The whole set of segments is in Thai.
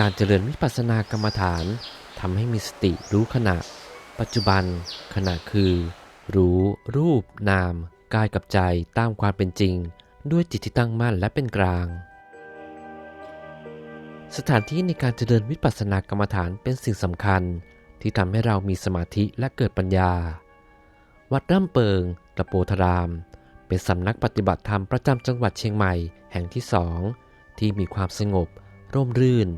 การเจริญวิปัสสนากรรมฐานทำให้มีสติรู้ขณะ ปัจจุบันขณะคือ รู้รูป นาม กายกับใจตามความเป็นจริง ด้วยจิตที่ตั้งมั่นและเป็นกลาง สถานที่ในการเจริญวิปัสสนากรรมฐานเป็นสิ่งสำคัญ ที่ทำให้เรามีสมาธิและเกิดปัญญา วัดร่ำเปิงตะโปธาราม เป็นสำนักปฏิบัติธรรมประจำจังหวัดเชียงใหม่แห่งที่สองที่มีความสงบ ร่มรื่น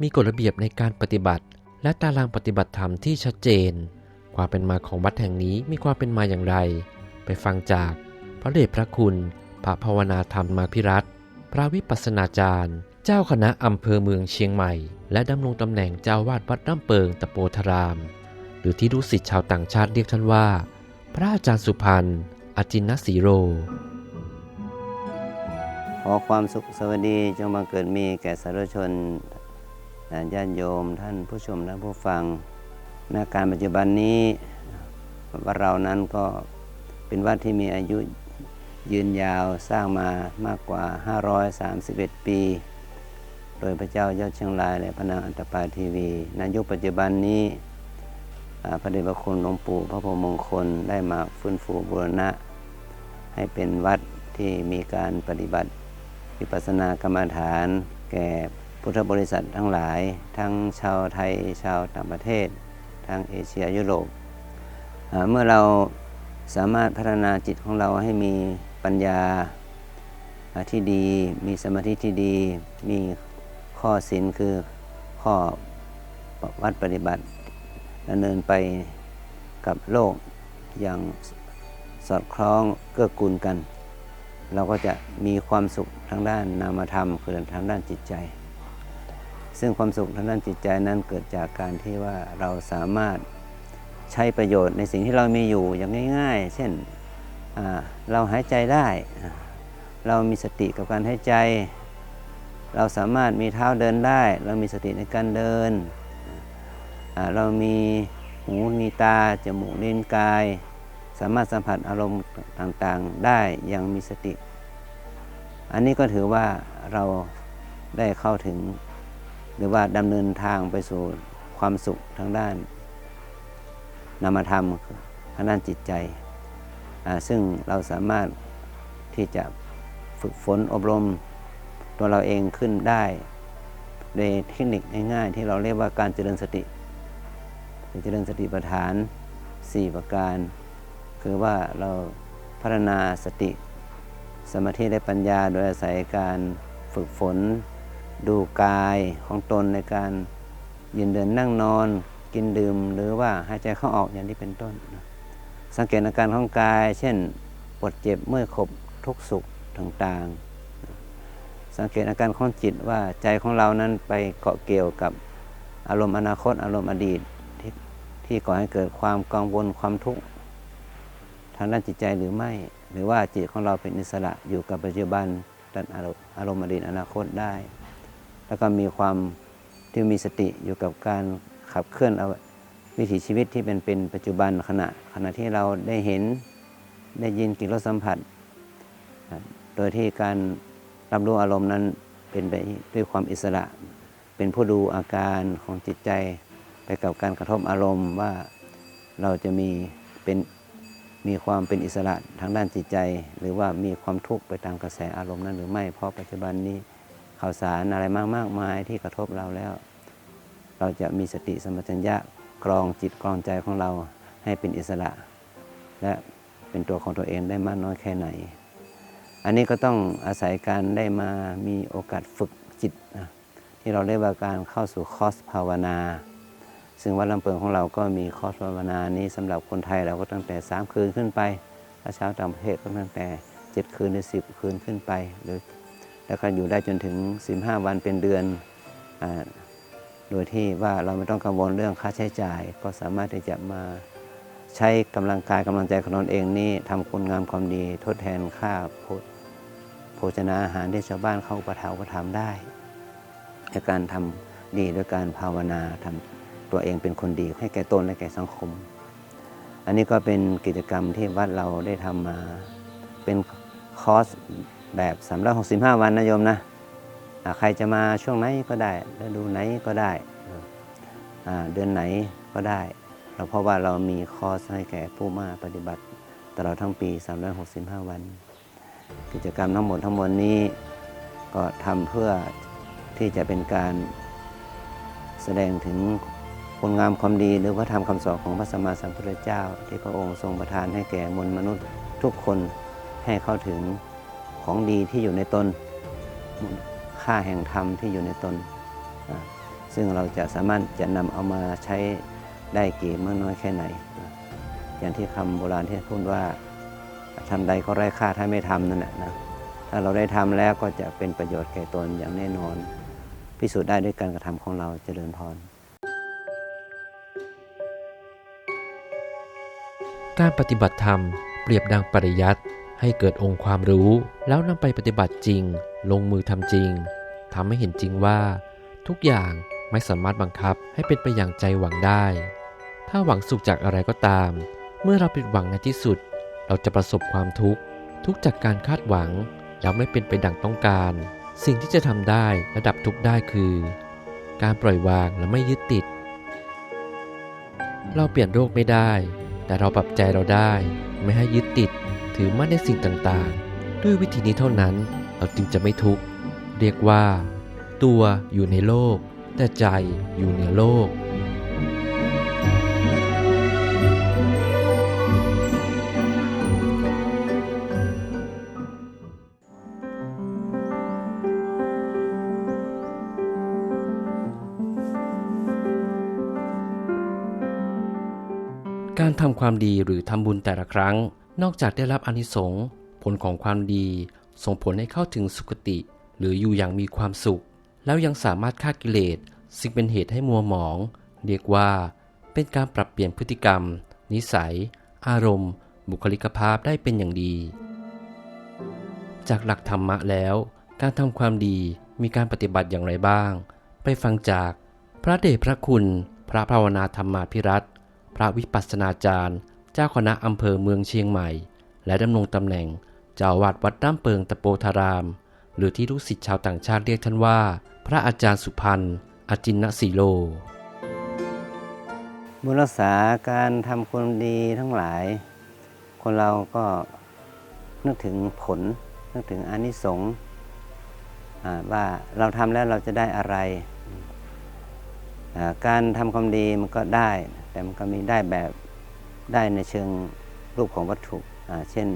มีกฎระเบียบในการปฏิบัติ และตารางปฏิบัติธรรมที่ชัดเจน ความเป็นมาของวัดแห่งนี้มีความเป็นมาอย่างไร ไปฟังจากพระเดชพระคุณ พระภาวนาธรรมมาพิรัตพระวิปัสสนาจารย์ เจ้าคณะอำเภอเมืองเชียงใหม่ และดำรงตำแหน่งเจ้าวาดวัดร่ำเปิงตะโปธาราม หรือที่รู้สิทธิ์ชาวต่างชาติเรียกท่านว่า พระอาจารย์สุพรรณอจินนสีโร ขอความสุขสวัสดีจงมาเกิดมีแก่สาธุชน ญาติโยมท่านผู้ชมและผู้ฟังณการปัจจุบันนี้วัดเรานั้นก็เป็นวัดที่มีอายุยืนยาวสร้างมามากกว่า 531 ปี โดยพระเจ้ายอดเชียงรายและพระนางอันตปาทีวีในยุคปัจจุบันนี้พระเดชพระคุณหลวงปู่พระพรหมมงคลได้มาฟื้นฟูบูรณะ ให้เป็นวัดที่มีการปฏิบัติวิปัสสนากรรมฐานแก่ พุทธบริษัททั้งหลาย ทั้งชาวไทยชาวต่างประเทศ ทั้งเอเชียยุโรปเมื่อเราสามารถพัฒนาจิตของเราให้มีปัญญาอ่าที่ดี มีสมาธิที่ดี มีข้อศีลคือข้อวัดปฏิบัติดำเนินไปกับโลกอย่างสอดคล้องเกื้อกูลกัน เราก็จะมีความสุขทางด้านนามธรรม คือทางด้านจิตใจ ซึ่งความสุขทางด้านจิตใจนั้นเกิดจากการที่ว่าเราสามารถใช้ประโยชน์ในสิ่งที่เรามีอยู่อย่างง่าย ๆ เช่นเราหายใจได้ เรามีสติกับการหายใจ เราสามารถมีเท้าเดินได้ เรามีสติในการเดิน เรามีหูมีตา จมูกลิ้นกาย สามารถสัมผัสอารมณ์ต่างๆได้อย่างมีสติ อันนี้ก็ถือว่าเราได้เข้าถึง หรือว่าดำเนินทางไปสู่ความสุขทางด้าน นามธรรมทางด้านจิตใจ ซึ่งเราสามารถที่จะฝึกฝนอบรมตัวเราเองขึ้นได้ โดยเทคนิคง่ายๆที่เราเรียกว่าการเจริญสติเจริญสติปัฏฐาน 4 ประการ คือว่าเราพัฒนาสติ สมาธิและปัญญาโดยอาศัยการฝึกฝน ดูกายของตนในการยืนเดินนั่งนอนกินดื่ม หรือว่าหายใจเข้าออกอย่างนี้เป็นต้น สังเกตอาการของกาย เช่นปวดเจ็บเมื่อยขบทุกข์สุขต่างๆ สังเกตอาการของจิตว่าใจของเรานั้นไปเกาะเกี่ยวกับอารมณ์อนาคตอารมณ์อดีตที่ที่ก่อให้เกิดความกังวลความทุกข์ทางด้านจิตใจหรือไม่ หรือว่าจิตของเราเป็นอิสระอยู่กับปัจจุบันด้านอารมณ์อารมณ์อดีตอนาคตได้ แล้วก็มีความที่มีสติอยู่กับการขับเคลื่อนเอาวิถีชีวิตที่เป็นเป็นปัจจุบันขณะขณะที่เราได้เห็นได้ยินกลิ่นรสสัมผัส โดยที่การรับรู้อารมณ์นั้นเป็นไปด้วยความอิสระ เป็นผู้ดูอาการของจิตใจไปกับการกระทบอารมณ์ว่าเราจะมีเป็นมีความเป็นอิสระทางด้านจิตใจ หรือว่ามีความทุกข์ไปตามกระแสอารมณ์นั้นหรือไม่เพราะปัจจุบันนี้ ข่าวสารอะไรมากมากมายที่กระทบเราแล้ว เราจะมีสติสมปชัญญะกรองจิตกรองใจของเราให้เป็นอิสระ และเป็นตัวของตัวเองได้มากน้อยแค่ไหน อันนี้ก็ต้องอาศัยการได้มามีโอกาสฝึกจิต ที่เราเรียกว่าการเข้าสู่คอสภาวนา ซึ่งวัดลำเปิงของเราก็มีคอสภาวนานี้สำหรับคนไทยเราก็ตั้งแต่ 3 คืนขึ้นไปถ้าชาวต่างประเทศก็ตั้งแต่ 7 คืนหรือ 10 คืนขึ้นไปหรือ แล้วก็อยู่ได้จนถึง 15 วันเป็นเดือนอโดยที่ว่าเราไม่ต้องกังวลเรื่องค่าใช้จ่าย ก็สามารถที่จะมาใช้กำลังกายกำลังใจของตนเองนี่ทำคุณงามความดีทดแทนค่าโภโภชนาอาหารที่ชาวบ้านเขาประทานอุประทามได้ในการทำดีด้วยการภาวนาทำตัวเองเป็นคนดีให้แก่ตนและแก่สังคม อันนี้ก็เป็นกิจกรรมที่วัดเราได้ทำมาเป็นคอร์ส แบบ 365 วันนะโยมนะใครจะมาช่วงไหนก็ได้ฤดูไหนก็ได้ เดือนไหนก็ได้ เราเพราะว่าเรามีคอร์สให้แก่ผู้มาปฏิบัติตลอดทั้งปี 365 วัน กิจกรรมทั้งหมดทั้งมวลนี้ก็ทำเพื่อที่จะเป็นการแสดงถึงคุณงามความดีหรือพระธรรมคำสอนของพระสัมมาสัมพุทธเจ้า ที่พระองค์ทรงประทานให้แก่มวลมนุษย์ทุกคนให้เข้าถึง ของดีที่อยู่ในตนค่าแห่งธรรมที่อยู่ในตน ซึ่งเราจะสามารถจะนำเอามาใช้ได้กี่มากน้อยแค่ไหน อย่างที่คำโบราณที่พูดว่าทำใดก็ไร้ค่าถ้าไม่ทำนั่นแหละนะถ้าเราได้ทำแล้วก็จะเป็นประโยชน์แก่ตนอย่างแน่นอน พิสูจน์ได้ด้วยการกระทำของเราเจริญพรการปฏิบัติธรรมเปรียบดังปริยัติ ให้เกิดองค์ความรู้ แล้วนำไปปฏิบัติจริง ลงมือทำจริงทำให้เห็นจริงว่า ทุกอย่างไม่สามารถบังคับให้เป็นไปอย่างใจหวังได้ ถ้าหวังสุขจากอะไรก็ตาม เมื่อเราผิดหวังในที่สุด เราจะประสบความทุกข์ ทุกจากการคาดหวังแล้วไม่เป็นไปดังต้องการ สิ่งที่จะทำได้ระดับทุกได้คือ การปล่อยวางและไม่ยึดติด เราเปลี่ยนโรคไม่ได้ แต่เราปรับใจเราได้ ไม่ให้ยึดติด ถือมั่นในสิ่งต่างๆ ด้วยวิธีนี้เท่านั้นเราจึงจะไม่ทุกข์เรียกว่า ตัวอยู่ในโลก แต่ใจอยู่เหนือโลก การทำความดีหรือทำบุญแต่ละครั้ง นอกจากได้รับอนิสงส์ผลของความดี ส่งผลให้เข้าถึงสุคติ หรืออยู่อย่างมีความสุข แล้วยังสามารถฆ่ากิเลสซึ่งเป็นเหตุให้มัวหมอง เรียกว่า เป็นการปรับเปลี่ยนพฤติกรรม นิสัย อารมณ์ บุคลิกภาพได้เป็นอย่างดี จากหลักธรรมะแล้ว การทำความดีมีการปฏิบัติอย่างไรบ้าง ไปฟังจากพระเดชพระคุณ พระภาวนาธรรมาภิรัตพระวิปัสสนาจารย์ เจ้าคณะอำเภอเมืองเชียงใหม่ และดำรงตำแหน่งเจ้าวาดวัดด้ามเปิงตะโปธาราม หรือที่ลูกศิษย์ชาวต่างชาติเรียกท่านว่า พระอาจารย์สุพันธ์อจินนสีโล บุญรักษาการทำความดีทั้งหลาย คนเราก็นึกถึงผล นึกถึงอนิสงส์อ่าว่าเราทำแล้วเราจะได้อะไร การทำความดีมันก็ได้ แต่มันก็มีได้แบบ ได้ในเชิงรูปของวัตถุ เช่น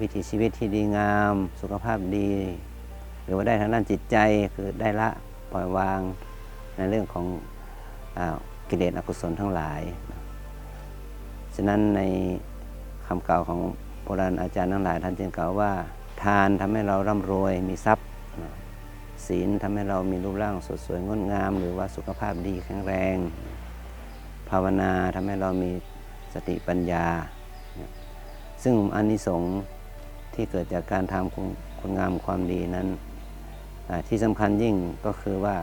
วิถีชีวิตที่ดีงาม สุขภาพดี หรือว่าได้ทางด้านจิตใจคือได้ละปล่อยวางในเรื่องของอกิเลสอกุศลทั้งหลาย ฉะนั้นในคำกล่าวของโบราณอาจารย์ทั้งหลายท่านจึงกล่าวว่า ทานทำให้เราร่ำรวยมีทรัพย์ ศีลทำให้เรามีรูปร่างสดสวยงดงาม หรือว่าสุขภาพดีแข็งแรง ภาวนาทำให้เรามี สติปัญญา ซึ่งอานิสงส์ที่เกิดจากการทำคุณคณงามความดีนั้น ที่สำคัญยิ่งก็คือว่า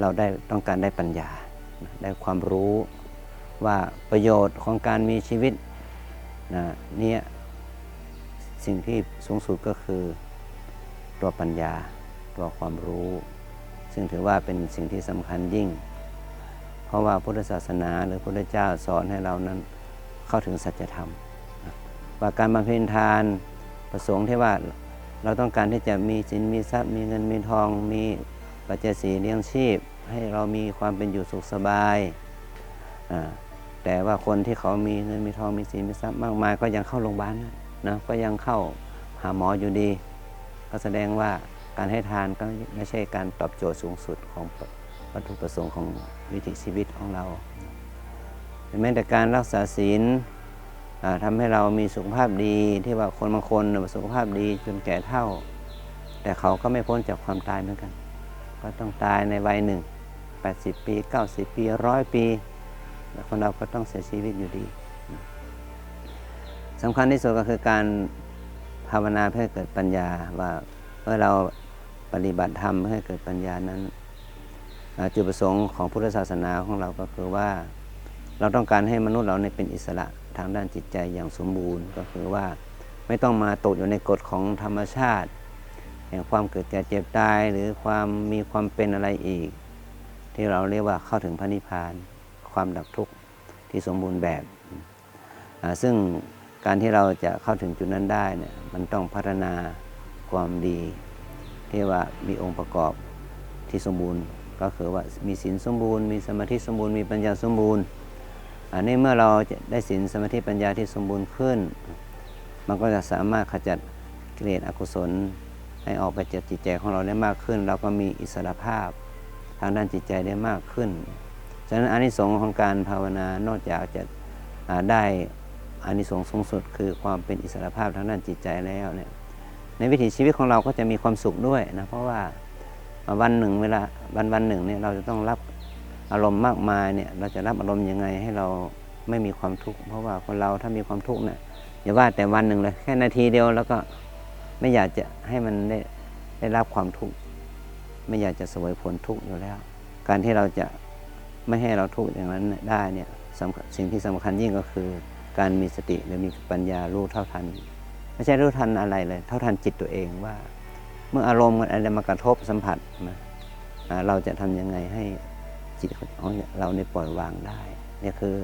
เราได้ต้องการได้ปัญญา ได้ความรู้ว่าประโยชน์ของการมีชีวิตนะนี่สิ่งที่สูงสุดก็คือตัวปัญญา ตัวความรู้ ซึ่งถือว่าเป็นสิ่งที่สำคัญยิ่ง เพราะว่าพุทธศาสนาหรือพระพุทธเจ้าสอนให้เรานั้น เข้าถึงสัจธรรม ว่าการบำเพ็ญทานประสงค์ที่ว่าเราต้องการที่จะมีสินมีทรัพย์ มีเงินมีทอง มีปัจจัยสีเลี้ยงชีพ ให้เรามีความเป็นอยู่สุขสบาย แต่ว่าคนที่เขามีเงินมีทองมีสินมีทรัพย์มากมาย ก็ยังเข้าโรงพยาบาลนะนะก็ยังเข้าหาหมออยู่ดี ก็แสดงว่าการให้ทานก็ไม่ใช่การตอบโจทย์สูงสุดของวัตถุประสงค์ของวิถีชีวิตของเรา แม้แต่การรักษาศีลอ่าทำให้เรามีสุขภาพดีที่ว่าคนบางคนสุขภาพดีจนแก่เท่า แต่เขาก็ไม่พ้นจากความตายเหมือนกัน ก็ต้องตายในวัยหนึ่ง80 ปี 90 ปีร้อยปีแล้วคนเราก็ต้องเสียชีวิตอยู่ดีสำคัญที่สุดก็คือการภาวนาเพื่อเกิดปัญญาว่าเมื่อเราปฏิบัติธรรมเพื่อเกิดปัญญานั้น จุดประสงค์ของพุทธศาสนาของเราก็คือว่า เราต้องการให้มนุษย์เราเนี่ยเป็นอิสระทางด้านจิตใจอย่างสมบูรณ์ ก็คือว่าไม่ต้องมาตกอยู่ในกฎของธรรมชาติแห่งความเกิดแก่เจ็บตายหรือความมีความเป็นอะไรอีก ที่เราเรียกว่าเข้าถึงพระนิพพาน ความดับทุกข์ที่สมบูรณ์แบบซึ่งการที่เราจะเข้าถึงจุดนั้นได้เนี่ยมันต้องพัฒนาความดีที่ว่ามีองค์ประกอบที่สมบูรณ์ ก็คือว่ามีศีลสมบูรณ์ มีสมาธิสมบูรณ์มีปัญญาสมบูรณ์ อันนี้เมื่อเราได้ศีลสมาธิปัญญาที่สมบูรณ์ขึ้น มันก็จะสามารถขจัดกิเลสอกุศล ให้ออกไปจากจิตใจของเราได้มากขึ้น เราก็มีอิสรภาพทางด้านจิตใจได้มากขึ้น ฉะนั้นอานิสงส์ของการภาวนานอกจากจะได้อานิสงส์สูงสุด คือความเป็นอิสรภาพทางด้านจิตใจแล้วเนี่ยในวิถีชีวิตของเราก็จะมีความสุขด้วยนะเพราะว่าวันหนึ่งเวลาวันวันหนึ่งเนี่ยเราจะต้องรับ อารมณ์มากมายเนี่ยเราจะรับอารมณ์ยังไงให้เราไม่มีความทุกข์เพราะว่าคนเราถ้ามีความทุกข์เนี่ยอย่าว่าแต่วันหนึ่งเลยแค่นาทีเดียวแล้วก็ไม่อยากจะให้มันได้ได้รับความทุกข์ไม่อยากจะเสวยผลทุกข์อยู่แล้ว การที่เราจะไม่ให้เราทุกข์อย่างนั้นได้เนี่ยสิ่งที่สำคัญยิ่งก็คือ การมีสติหรือมีปัญญารู้เท่าทัน ไม่ใช่รู้ทันอะไรเลย เท่าทันจิตตัวเองว่า เมื่ออารมณ์อะไรมากระทบสัมผัสมาอ่าเราจะทำยังไงให้ จิตของเราเนี่ยปล่อยวางได้เนี่ยคือ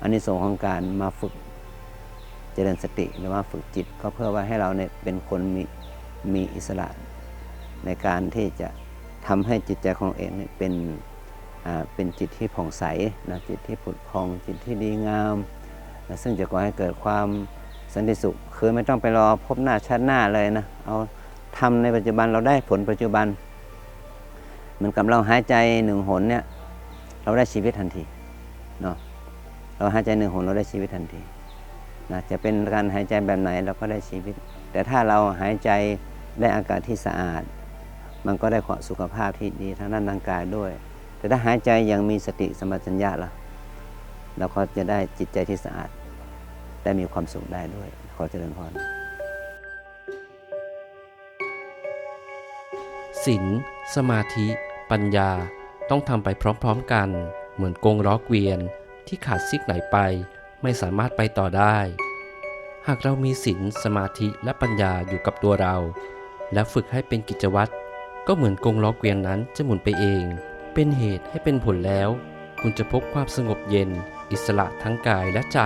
อันนี้ส่งของการมาฝึกเจริญสติหรือว่าฝึกจิต ก็เพื่อว่าให้เราเนี่ยเป็นคนมีมีอิสระ ในการที่จะทำให้จิตใจของเองเนี่ยเป็นอ่าเป็นจิตที่ผ่องใสนะจิตที่ผุดพองจิตที่ดีงามนะซึ่งจะก่อให้เกิดความสันติสุข คือไม่ต้องไปรอพบหน้าชาติหน้าเลยนะเอาทำในปัจจุบันเราได้ผลปัจจุบัน เหมือนกับเราหายใจหนึ่งหนเนี่ย เราได้ชีวิตทันทีเนาะเราหายใจหนึ่งหนเราได้ชีวิตทันทีนะจะเป็นการหายใจแบบไหนเราก็ได้ชีวิต แต่ถ้าเราหายใจได้อากาศที่สะอาด มันก็ได้ความสุขภาพที่ดีทั้งด้านร่างกายด้วย แต่ถ้าหายใจยังมีสติสมปชัญญะล่ะเราก็จะได้จิตใจที่สะอาดได้มีความสุขได้ด้วย ขอเจริญพรศีลสมาธิ ปัญญา ต้องทำไปพร้อมๆกัน เหมือนกงล้อเกวียนที่ขาดซิกไหนไป ไม่สามารถไปต่อได้ หากเรามีศีลสมาธิและปัญญาอยู่กับตัวเรา และฝึกให้เป็นกิจวัตรก็เหมือนกงล้อเกวียนนั้นจะหมุนไปเอง เป็นเหตุให้เป็นผลแล้ว คุณจะพบความสงบเย็น อิสระทั้งกายและใจ